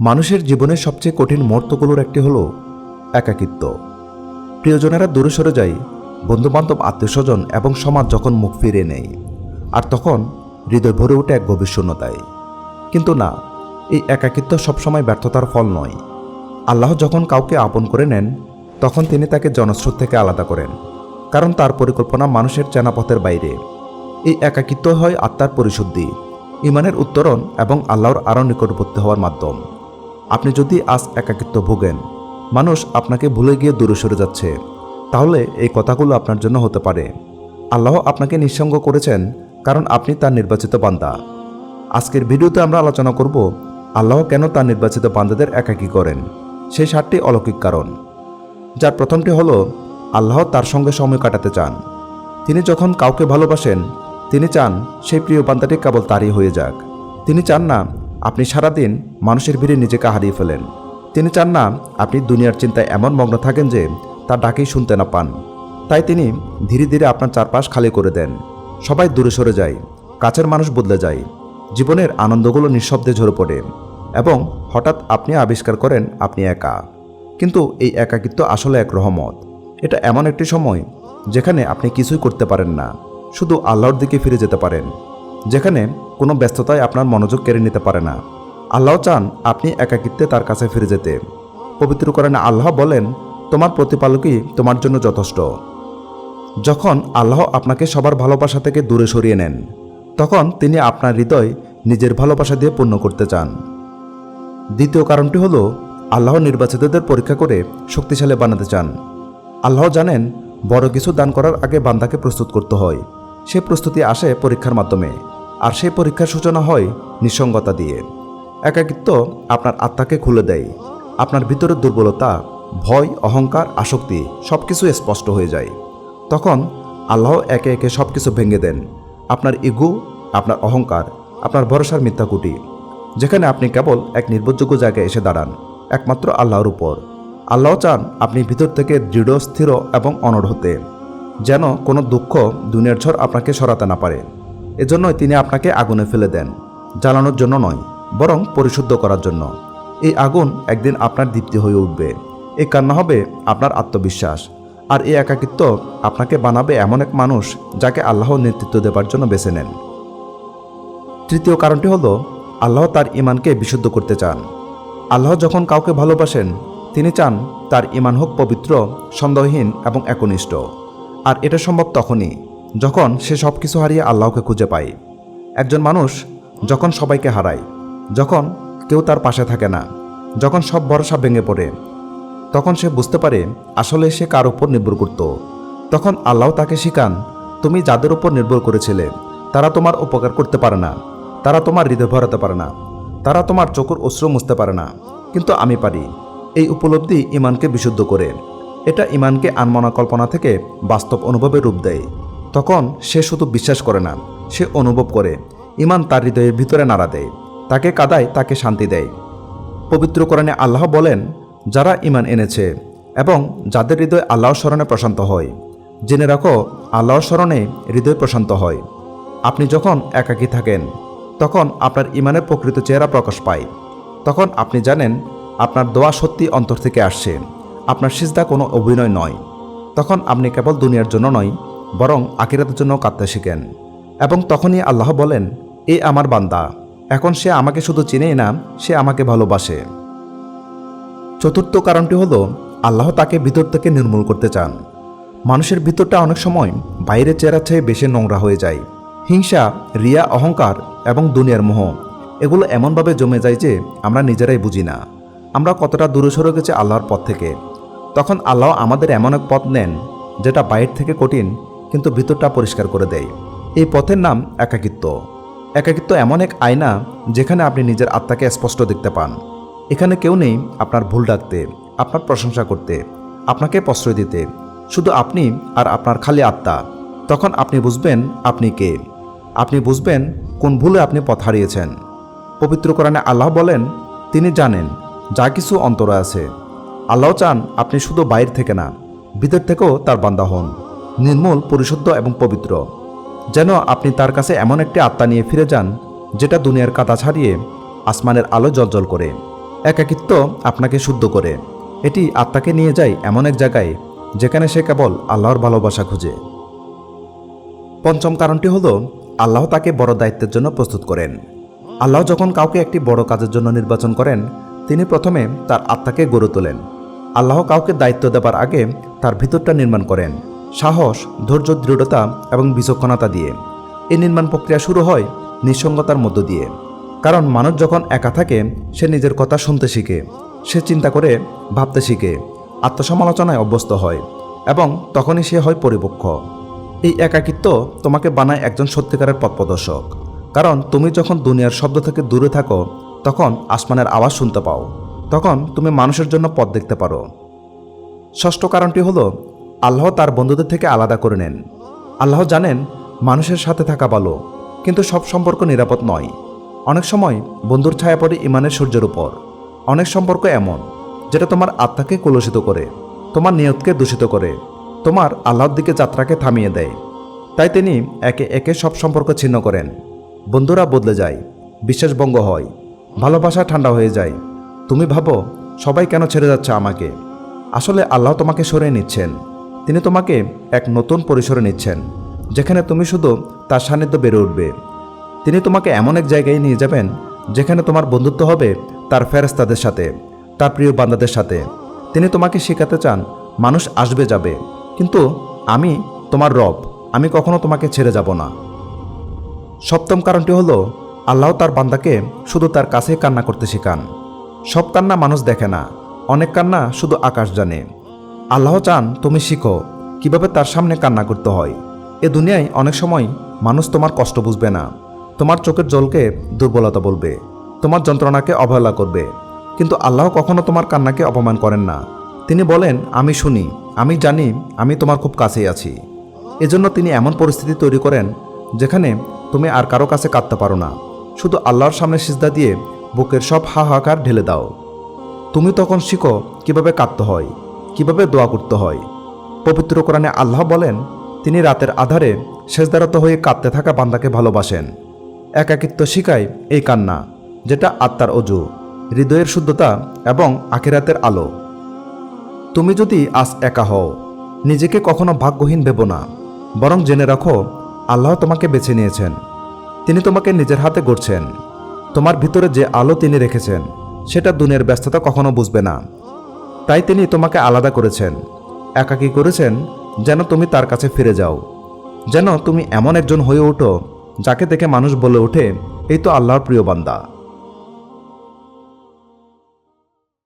মানুষের জীবনের সবচেয়ে কঠিন মুহূর্তগুলোর একটি হলো একাকিত্ব। প্রিয়জনেরা দূরে সরে যায়, বন্ধুবান্ধব, আত্মীয়স্বজন এবং সমাজ যখন মুখ ফিরে নেয়, আর তখন হৃদয় ভরে ওঠে এক গভীর শূন্যতায়। কিন্তু না, এই একাকিত্ব সবসময় ব্যর্থতার ফল নয়। আল্লাহ যখন কাউকে আপন করে নেন, তখন তিনি তাকে জনস্রোত থেকে আলাদা করেন, কারণ তার পরিকল্পনা মানুষের চেনাপথের বাইরে। এই একাকিত্ব হয় আত্মার পরিশুদ্ধি, ইমানের উত্তরণ এবং আল্লাহর আরও নিকটবর্তী হওয়ার মাধ্যম। আপনি যদি আজ একাকিত্ব ভোগেন, মানুষ আপনাকে ভুলে গিয়ে দূরে সরে যাচ্ছে, তাহলে এই কথাগুলো আপনার জন্য হতে পারে। আল্লাহ আপনাকে নিঃসঙ্গ করেছেন, কারণ আপনি তার নির্বাচিত বান্দা। আজকের ভিডিওতে আমরা আলোচনা করব, আল্লাহ কেন তার নির্বাচিত বান্দাদের একাকী করেন? সেই সাতটি অলৌকিক কারণ। যার প্রথমটি হলো, আল্লাহ তার সঙ্গে সময় কাটাতে চান। তিনি যখন কাউকে ভালোবাসেন, তিনি চান সেই প্রিয় বান্দাটি কেবল তারই হয়ে যাক। তিনি চান না আপনি সারাদিন মানুষের ভিড়ে নিজেকে হারিয়ে ফেলেন। তিনি চান না আপনি দুনিয়ার চিন্তায় এমন মগ্ন থাকেন যে তার ডাকেই শুনতে না পান। তাই তিনি ধীরে ধীরে আপনার চারপাশ খালি করে দেন। সবাই দূরে সরে যায়, কাছের মানুষ বদলে যায়, জীবনের আনন্দগুলো নিঃশব্দে ঝরে পড়ে এবং হঠাৎ আপনি আবিষ্কার করেন আপনি একা। কিন্তু এই একাকিত্ব আসলে এক রহমত। এটা এমন একটি সময় যেখানে আপনি কিছুই করতে পারেন না, শুধু আল্লাহর দিকে ফিরে যেতে পারেন। যেখানে কোনো ব্যস্ততায় আপনার মনোযোগ কেড়ে নিতে পারে না। আল্লাহ চান আপনি একাকিত্বে তার কাছে ফিরে যেতে। পবিত্র করেন আল্লাহ বলেন, তোমার প্রতিপালকই তোমার জন্য যথেষ্ট। যখন আল্লাহ আপনাকে সবার ভালোবাসা থেকে দূরে সরিয়ে নেন, তখন তিনি আপনার হৃদয় নিজের ভালোবাসা দিয়ে পূর্ণ করতে চান। দ্বিতীয় কারণটি হলো, আল্লাহ নির্বাচিতদের পরীক্ষা করে শক্তিশালী বানাতে চান। আল্লাহ জানেন, বড় কিছু দান করার আগে বান্দাকে প্রস্তুত করতে হয়। সে প্রস্তুতি আসে পরীক্ষার মাধ্যমে। আর সেই পরীক্ষার সূচনা হয় নিঃসঙ্গতা দিয়ে। একাকিত্ব আপনার আত্মাকে খুলে দেয়। আপনার ভিতরের দুর্বলতা, ভয়, অহংকার, আসক্তি সব কিছু স্পষ্ট হয়ে যায়। তখন আল্লাহ একে একে সব কিছু ভেঙে দেন। আপনার ইগু, আপনার অহংকার, আপনার ভরসার মিথ্যাকুটি, যেখানে আপনি কেবল এক নির্ভরযোগ্য জায়গায় এসে দাঁড়ান, একমাত্র আল্লাহর উপর। আল্লাহ চান আপনি ভিতর থেকে দৃঢ়, স্থির এবং অনড় হতে, যেন কোনো দুঃখ, দুনিয়ার ঝড় আপনাকে সরাতে না পারে। এজন্যই তিনি আপনাকে আগুনে ফেলে দেন, জ্বালানোর জন্য নয়, বরং পরিশুদ্ধ করার জন্য। এই আগুন একদিন আপনার দীপ্তি হয়ে উঠবে। এই কান্না হবে আপনার আত্মবিশ্বাস, আর এই একাকিত্ব আপনাকে বানাবে এমন এক মানুষ যাকে আল্লাহ নেতৃত্ব দেবার জন্য বেছে নেন। তৃতীয় কারণটি হলো, আল্লাহ তার ইমানকে বিশুদ্ধ করতে চান। আল্লাহ যখন কাউকে ভালোবাসেন, তিনি চান তার ইমান হোক পবিত্র, সন্দেহহীন এবং একনিষ্ঠ। আর এটা সম্ভব তখনই। যখন সে সব কিছু হারিয়ে আল্লাহকে খুঁজে পায়। একজন মানুষ যখন সবাইকে হারায়, যখন কেউ তার পাশে থাকে না, যখন সব ভরসা ভেঙে পড়ে, তখন সে বুঝতে পারে আসলে সে কার উপর নির্ভর করত। তখন আল্লাহ তাকে শিখান, তুমি যাদের উপর নির্ভর করেছিলে, তারা তোমার উপকার করতে পারে না, তারা তোমার হৃদয় ভরাতে পারে না, তারা তোমার চোখের অশ্রু মুছতে পারে না। কিন্তু আমি পারি। এই উপলব্ধি ইমানকে বিশুদ্ধ করে। এটা ইমানকে আনমনা কল্পনা থেকে বাস্তব অনুভবে রূপ দেয়। তখন সে শুধু বিশ্বাস করে না, সে অনুভব করে। ইমান তার হৃদয়ের ভিতরে নাড়া দেয়, তাকে কাদায় তাকে শান্তি দেয়। পবিত্র কোরআনে আল্লাহ বলেন, যারা ইমান এনেছে এবং যাদের হৃদয় আল্লাহর স্মরণে প্রশান্ত হয়, জেনে রাখো, আল্লাহর স্মরণে হৃদয় প্রশান্ত হয়। আপনি যখন একাকী থাকেন, তখন আপনার ইমানের প্রকৃত চেহারা প্রকাশ পায়। তখন আপনি জানেন, আপনার দোয়া সত্যি অন্তর থেকে আসছে, আপনার সিজদা কোনো অভিনয় নয়। তখন আপনি কেবল দুনিয়ার জন্য নয় বরং আকিরাতের জন্য কাঁদতে শিখেন। এবং তখনই আল্লাহ বলেন, এ আমার বান্দা, এখন সে আমাকে শুধু চিনেই না, সে আমাকে ভালোবাসে। চতুর্থ কারণটি হলো, আল্লাহ তাকে ভিতর থেকে নির্মূল করতে চান। মানুষের ভিতরটা অনেক সময় বাইরের চেহারা চেয়ে বেশি নোংরা হয়ে যায়। হিংসা, রিয়া, অহংকার এবং দুনিয়ার মোহ, এগুলো এমনভাবে জমে যায় যে আমরা নিজেরাই বুঝি না। আমরা কতটা দূরে সরে গেছি আল্লাহর পথ থেকে। তখন আল্লাহ আমাদের এমন এক পথ নেন, যেটা বাইরে থেকে কঠিন কিন্তু ভিতরটা পরিষ্কার করে দেয় এই পথের নাম একাকিত্ব। একাকিত্ব এমন এক আয়না যেখানে আপনি নিজের আত্মাকে স্পষ্ট দেখতে পান। এখানে কেউ নেই আপনার ভুল ডাকতে, আপনার প্রশংসা করতে, আপনাকে প্রশ্রয় দিতে। শুধু আপনি আর আপনার খালি আত্মা। তখন আপনি বুঝবেন আপনি কে। আপনি বুঝবেন কোন ভুলে আপনি পথ হারিয়েছেন। পবিত্র কোরআনে আল্লাহ বলেন, তিনি জানেন, যা কিছু অন্তরে আছে। আল্লাহ চান আপনি শুধু বাইর থেকে না, ভিতর থেকেও তার বান্দা হন। নির্মূল, পরিশুদ্ধ এবং পবিত্র। যেন আপনি তার কাছে এমন একটি আত্মা নিয়ে ফিরে যান, যেটা দুনিয়ার কাদা ছাড়িয়ে আসমানের আলো জলজল করে। একাকিত্ব আপনাকে শুদ্ধ করে। এটি আত্মাকে নিয়ে যায় এমন এক জায়গায়, যেখানে সে কেবল আল্লাহর ভালোবাসা খুঁজে। পঞ্চম কারণটি হল, আল্লাহ তাকে বড় দায়িত্বের জন্য প্রস্তুত করেন। আল্লাহ যখন কাউকে একটি বড় কাজের জন্য নির্বাচন করেন, তিনি প্রথমে তার আত্মাকে গড়ে তোলেন। আল্লাহ কাউকে দায়িত্ব দেবার আগে তার ভিতরটা নির্মাণ করেন। সাহস, ধৈর্য, দৃঢ়তা এবং বিচক্ষণতা দিয়ে। এই নির্মাণ প্রক্রিয়া শুরু হয় নিঃসঙ্গতার মধ্য দিয়ে। কারণ মানুষ যখন একা থাকে, সে নিজের কথা শুনতে শিখে। সে চিন্তা করে, ভাবতে শিখে, আত্মসমালোচনায় অভ্যস্ত হয় এবং তখনই সে হয় পরিপক্ষ এই একাকিত্ব তোমাকে বানায় একজন সত্যিকারের পথপ্রদর্শক কারণ তুমি যখন দুনিয়ার শব্দ থেকে দূরে থাকো, তখন আসমানের আওয়াজ শুনতে পাও। তখন তুমি মানুষের জন্য পথ দেখতে পারো। ষষ্ঠ কারণটি হলো আল্লাহ তার বন্ধুদের থেকে আলাদা করে নেন। আল্লাহ জানেন, মানুষের সাথে থাকা ভালো, কিন্তু সব সম্পর্ক নিরাপদ নয়। অনেক সময় বন্ধুর ছায়া পড়ে ইমানের সূর্যের উপর। অনেক সম্পর্ক এমন, যেটা তোমার আত্মাকে কলুষিত করে, তোমার নিয়তকে দূষিত করে, তোমার আল্লাহর দিকে যাত্রাকে থামিয়ে দেয়। তাই তিনি একে একে সব সম্পর্ক ছিন্ন করেন। বন্ধুরা বদলে যায় বিশ্বাসভঙ্গ হয়, ভালোবাসা ঠান্ডা হয়ে যায়। তুমি ভাবো, সবাই কেন ছেড়ে যাচ্ছে আমাকে? আসলে আল্লাহ তোমাকে সরিয়ে নিচ্ছেন। তিনি তোমাকে এক নতুন পরিসরে নিচ্ছেন, যেখানে তুমি শুধু তার সান্নিধ্য বেড়ে উঠবে। তিনি তোমাকে এমন এক জায়গায় নিয়ে যাবেন, যেখানে তোমার বন্ধুত্ব হবে তার ফেরেস্তাদের সাথে, তার প্রিয় বান্দাদের সাথে। তিনি তোমাকে শেখাতে চান, মানুষ আসবে যাবে, কিন্তু আমি তোমার রব, আমি কখনো তোমাকে ছেড়ে যাব না। সপ্তম কারণটি হলো, আল্লাহ তার বান্দাকে শুধু তার কাছেই কান্না করতে শেখান। সব কান্না মানুষ দেখে না, অনেক কান্না শুধু আকাশ জানে। আল্লাহ চান তুমি শিখো কীভাবে তার সামনে কান্না করতে হয়। এ দুনিয়ায় অনেক সময় মানুষ তোমার কষ্ট বুঝবে না। তোমার চোখের জলকে দুর্বলতা বলবে। তোমার যন্ত্রণাকে অবহেলা করবে। কিন্তু আল্লাহ কখনো তোমার কান্নাকে অপমান করেন না। তিনি বলেন, আমি শুনি, আমি জানি, আমি তোমার খুব কাছেই আছি। এজন্য তিনি এমন পরিস্থিতি তৈরি করেন, যেখানে তুমি আর কারও কাছে কাঁদতে পারো না। শুধু আল্লাহর সামনে সিজদা দিয়ে বুকের সব হাহাকার ঢেলে দাও। তুমি তখন শিখো কীভাবে কাঁদতে হয়। কীভাবে দোয়া করতে হয়? পবিত্র কোরআনে আল্লাহ বলেন, তিনি রাতের আধারে শেষদারত হয়ে কাঁদতে থাকা বান্দাকে ভালোবাসেন। একাকিত্ব শিখায় এই কান্না, যেটা আত্মার অজু, হৃদয়ের শুদ্ধতা এবং আখিরাতের আলো। তুমি যদি আজ একা হও, নিজেকে কখনো ভাগ্যহীন ভেবো না, বরং জেনে রাখো, আল্লাহ তোমাকে বেছে নিয়েছেন। তিনি তোমাকে নিজের হাতে গড়ছেন। তোমার ভিতরে যে আলো তিনি রেখেছেন, সেটা দুনিয়ার ব্যস্ততা কখনো বুঝবে না। তাই তিনি তোমাকে আলাদা করেছেন। একাকী করেছেন যেন তুমি তার কাছে ফিরে যাও। যেন তুমি এমন একজন হয়ে ওঠো যাকে দেখে মানুষ বলে ওঠে, এই তো আল্লাহর প্রিয় বান্দা।